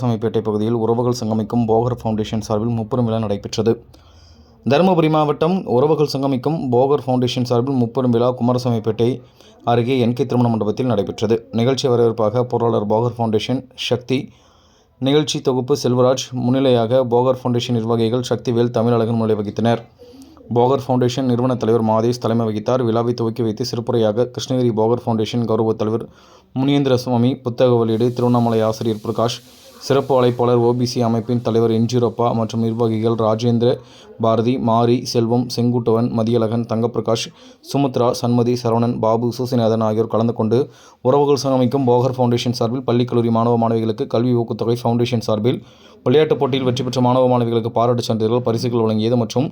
சமைப்பேட்டை பகுதியில் உறவுகள் சங்கமிக்கும் போகர் ஃபவுண்டேஷன் சார்பில் முப்பெரும் விழா நடைபெற்றது. தருமபுரி மாவட்டம் உறவுகள் சங்கமிக்கும் போகர் ஃபவுண்டேஷன் சார்பில் முப்பெரும் விழா குமாரசாமிப்பேட்டை அருகே என்கே திருமண மண்டபத்தில் நடைபெற்றது. நிகழ்ச்சி வரவேற்பாக பொருளாளர் போகர் ஃபவுண்டேஷன் சக்தி நிகழ்ச்சி தொகுப்பு செல்வராஜ் முன்னிலையாக போகர் ஃபவுண்டேஷன் நிர்வாகிகள் சக்திவேல் தமிழழகன் முன்னிலை வகித்தனர். போகர் ஃபவுண்டேஷன் நிறுவன தலைவர் மாதேஷ் தலைமை வகித்தார். விழாவை துவக்கி வைத்து சிறப்புரையாக கிருஷ்ணகிரி போகர் ஃபவுண்டேஷன் கௌரவ தலைவர் முனியேந்திர சுவாமி புத்தக வெளியீடு திருவண்ணாமலை ஆசிரியர் பிரகாஷ் சிறப்பு அழைப்பாளர் ஓபிசி அமைப்பின் தலைவர் என்ஜிரப்பா மற்றும் நிர்வாகிகள் ராஜேந்திர பாரதி மாரி செல்வம் செங்குட்டுவன் மதியழகன் தங்கப்பிரகாஷ் சுமுத்ரா சண்மதி சரவணன் பாபு சூசிநாதன் ஆகியோர் கலந்து கொண்டு உறவுகள் சங்கமிக்கும் போகர் ஃபவுண்டேஷன் சார்பில் பள்ளி கல்லூரி மாணவ மாணவிகளுக்கு கல்வி ஊக்கத்தொகை ஃபவுண்டேஷன் சார்பில் விளையாட்டுப் போட்டியில் வெற்றி பெற்ற மாணவ மாணவிகளுக்கு பாராட்டுச் சான்றிதழ்கள் பரிசுகள் வழங்கியது மற்றும்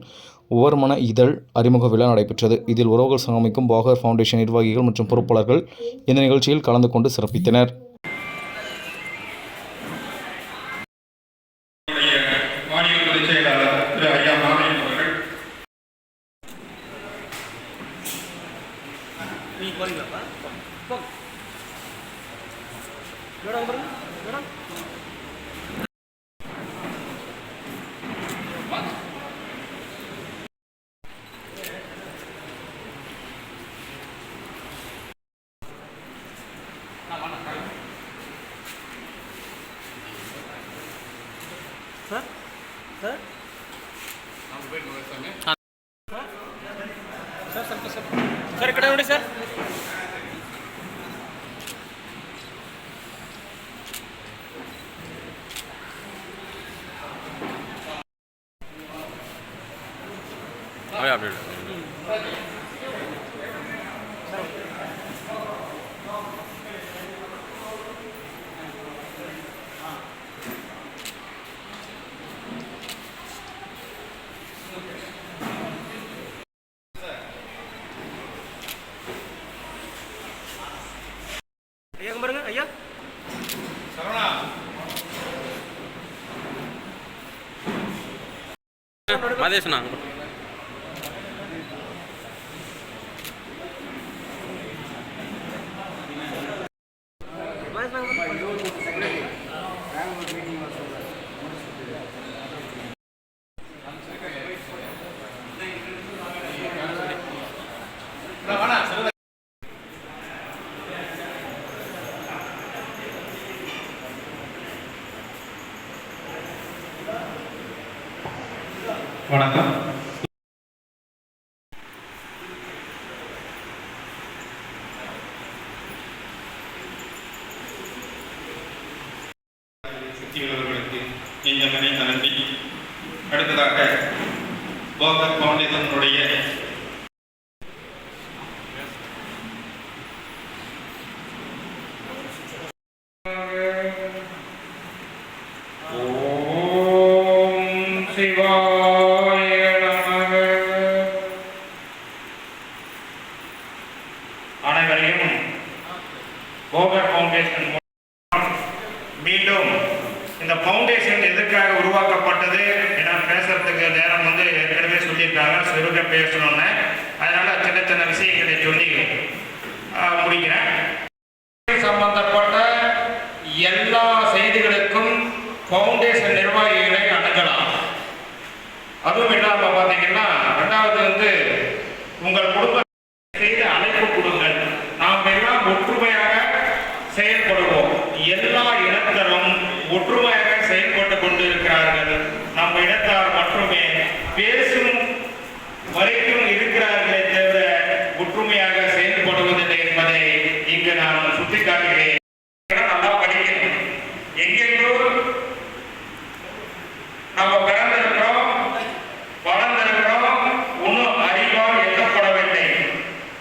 உவர்மன இதழ் அறிமுக விழா நடைபெற்றது. இதில் உறவுகள் சங்கமிக்கும் போகர் ஃபவுண்டேஷன் நிர்வாகிகள் மற்றும் பொறுப்பாளர்கள் இந்த நிகழ்ச்சியில் கலந்து கொண்டு சிறப்பித்தனர். sir sir sir sir sir sir ఇక్కడ ఉండి సార్ மதேஷ்ண்ணா மகேஷ் வாங்க பாருங்க. வணக்கம். சுற்றியுள்ளவர்களுக்கு இந்த மனித நன்றி. அடுத்ததாக போகர் பவுண்டேஷனுடைய ஓம் சிவா நமக அனைவரையும் போகர் ஃபவுண்டேஷன் மூலம் மீண்டும் இந்த ஃபவுண்டேஷன் எதற்காக உருவாக்கப்பட்டது என நேரம் வந்து ஏற்கனவே சொல்லியிருக்காங்க. சுருக பேசணும்னு அதனால சின்ன சின்ன விஷயங்களை சொல்லி ஆஹ், முடிக்கிறேன். சம்பந்தப்பட்ட எல்லா செய்திகளுக்கும் ஃபவுண்டேஷன் நிர்வாகிகளை அணுகலாம். அதுவும் இல்லாம பாத்தீங்கன்னா ரெண்டாவது வந்து உங்கள் குடும்ப செய்து அழைப்பு கொடுங்கள். நாம் எல்லாம் ஒற்றுமையாக செயல்படுவோம். எல்லா இனத்தரும் ஒற்றுமையாக செயல்பட்டு கொண்டிருக்கிறார்கள். நம்ம இனத்தார் மட்டுமே. பேசும் வரைக்கும் இருக்கிறார்களே தவிர ஒற்றுமையாக செயல்படுவதில்லை என்பதை இங்கு நான் சுட்டிக்காட்டுகிறேன். நல்லா படிக்கணும். எங்கெங்கோ நம்ம பிறந்திருக்கிறோம் வளர்ந்திருக்கிறோம் இன்னும் அறிவால் எட்டப்படவில்லை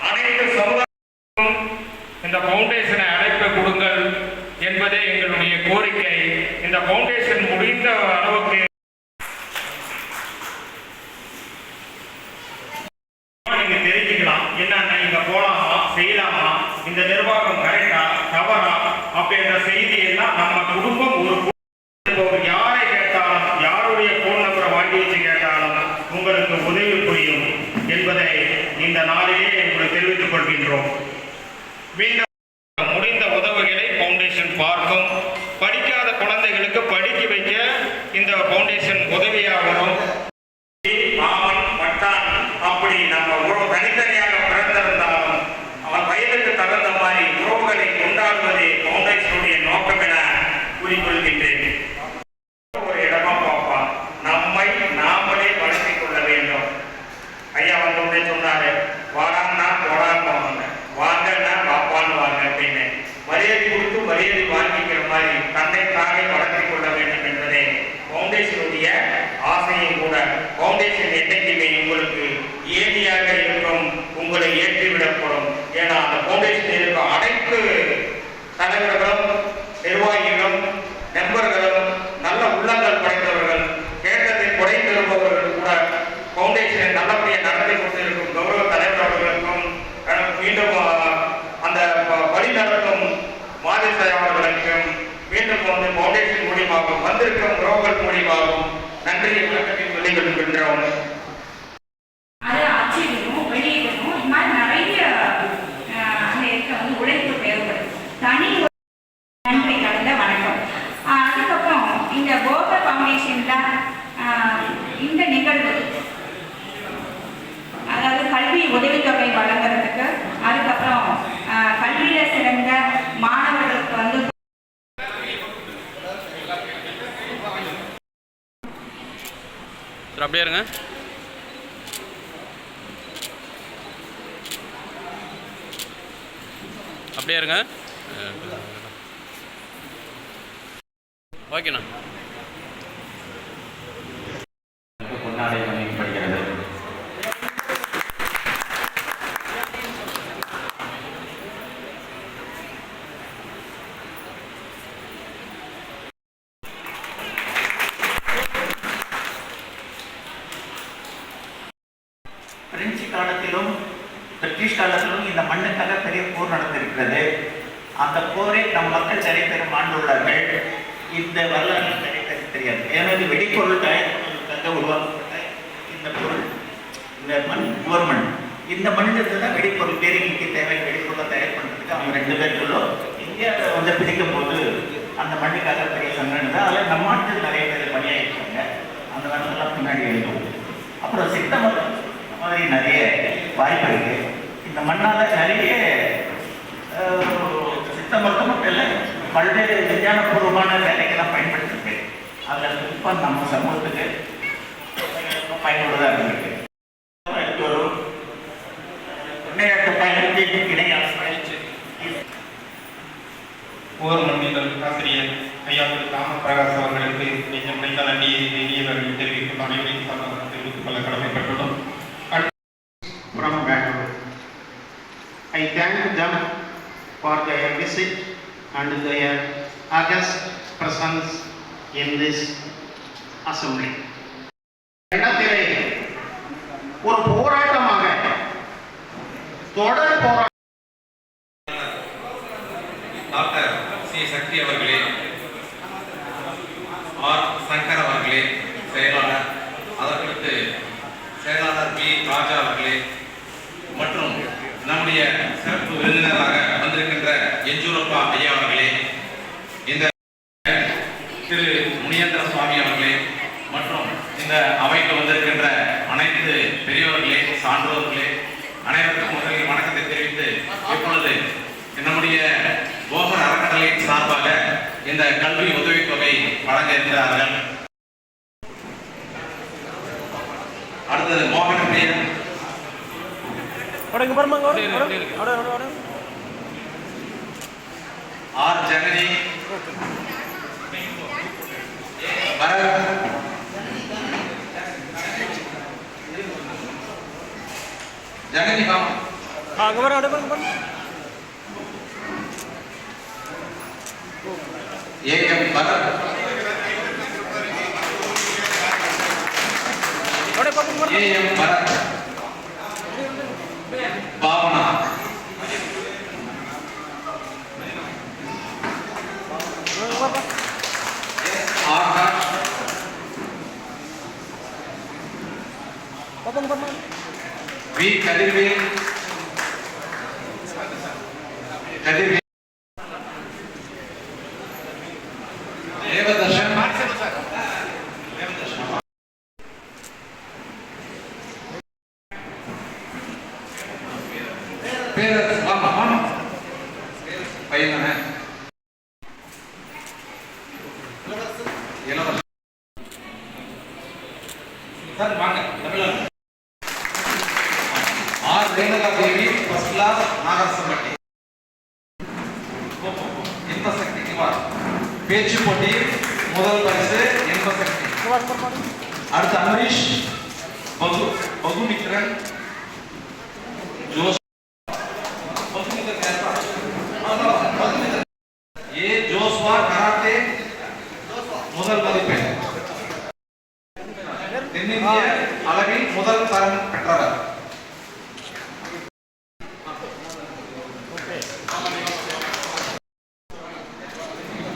அனைத்து சமுதாயம் இந்த பவுண்டேஷனை அழைப்பு கொடுங்கள் என்பதே எங்களுடைய கோரிக்கை. இந்த பவுண்டேஷன் முடிந்த அளவுக்கு மீண்டும் வந்து ஃபவுண்டேஷன் மூலியமாகவும் வந்திருக்கும் உறவுகள் மூலியமாகவும் நன்றியை வணக்கத்தை சொல்லிக் கொள்கின்றோம். அப்படியே இருங்க. அப்படியே இருங்க ஓகேண்ணா. பிரிட்டிஷ் காலத்திலும் இந்த மண்ணுக்காக பெரிய போர் நடந்திருக்கிறது. அந்த போரை நம் மக்கள் நிறைய ஆண்டுள்ளார்கள். மாண்டுள்ளார்கள் இந்த வரலாறு நிறைய தெரியாது. ஏன்னா இது வெடிப்பொருள் தயார் உருவாக்கப்பட்ட இந்த பொருள். இந்த மண் ஒரு மண். இந்த மண்ணிலிருந்து தான் வெடிப்பொருள் பேரிக்கு தேவை வெடிப்பொருளை தயார் பண்ணுறதுக்கு அவங்க ரெண்டு பேருக்குள்ளோ இந்தியாவில் வந்து பிடிக்கும் போது அந்த மண்ணுக்காக பெரிய சங்கடம் தான் அதில் நம்ம நாட்டில் நிறைய பேர் பணியாகிருக்காங்க அந்த வரலாறுலாம் பின்னாடி எழுதும் அப்புறம் சித்த மருத்துவம் இந்த மாதிரி நிறைய வாய்ப்பு இருக்கு இந்த மண்ணால நிறைய சித்த மருத்துவம் மட்டும் இல்லை பல்வேறு விஞ்ஞானபூர்வமான வேலைகள்லாம் பயன்படுத்திருக்கு. அதில் குறிப்பாக நம்ம சமூகத்துக்கு பயனுள்ளதாக இருக்கு எடுத்து வரும் போர் மன்னிதல் ஆசிரியர் ஐயா திரு ராமபிரகாஷ் அவர்களுக்கு நெஞ்சம் நன்றியை தெரிவிக்கும் அனைவரையும் தெரிவித்துக் கொள்ள கடமைப்பட்டுள்ளோம். and their august presence in this assembly. இடத்திலே ஒரு போராட்டமாக தொடர் போராட்டம் இந்த திரு முனியந்திர சுவாமி அவர்களே மற்றும் இந்த அவைக்கு வந்திருக்கின்ற அனைத்து பெரியவர்களே சான்றோர்களே அனைவருக்கும் முதலில் வணக்கத்தை தெரிவித்து இப்பொழுது நம்முடைய போகர் அறக்கட்டளையின் சார்பாக இந்த கல்வி உதவித்தொகை வழங்க இருக்கிறார்கள். அடுத்தது மோகன பிரியன் ஆர் ஜனனி ஜனனி ஆ அங்கே பாருங்க அப்படியே பாருங்க பாருங்க. ஏஎம் பரத் அப்படியே பாருங்க AM Bharath. Kadir Bey. Kadir Bey. Parents వాళ్ళ మనం పైన sir వాங்க Tamil R Renuka first class Nagarasampatti. Inbasakthi Kumar பேச்சு போட்டி முதல் பரிசு இன்பசக்தி அடுத்து அமரீஷ் பகு பகுமித்ரன் ஜோஸ் ஏ ஜோஸ்வா கராத்தே. முதல் மதிப்பெண். தென்னிந்திய அளவில் முதல் தரம் பெற்றவர்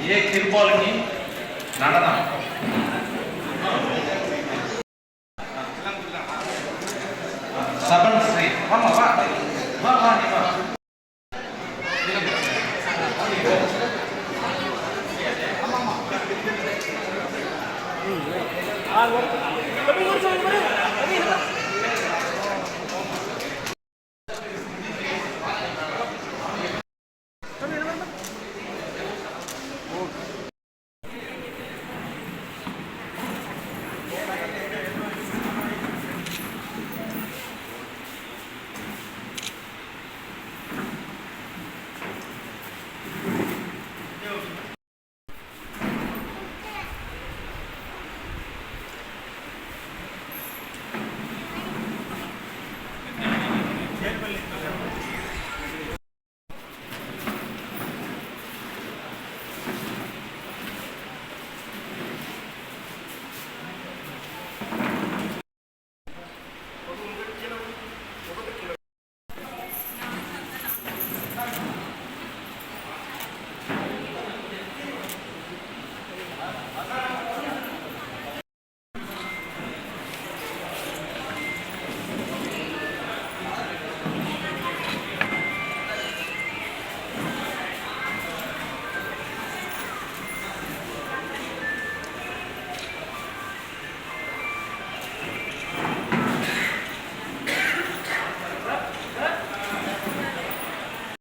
ஏ கிருபாலினி நடனம் சபன் ஸ்ரீ. ஆமா வா. வா வா நீ வா.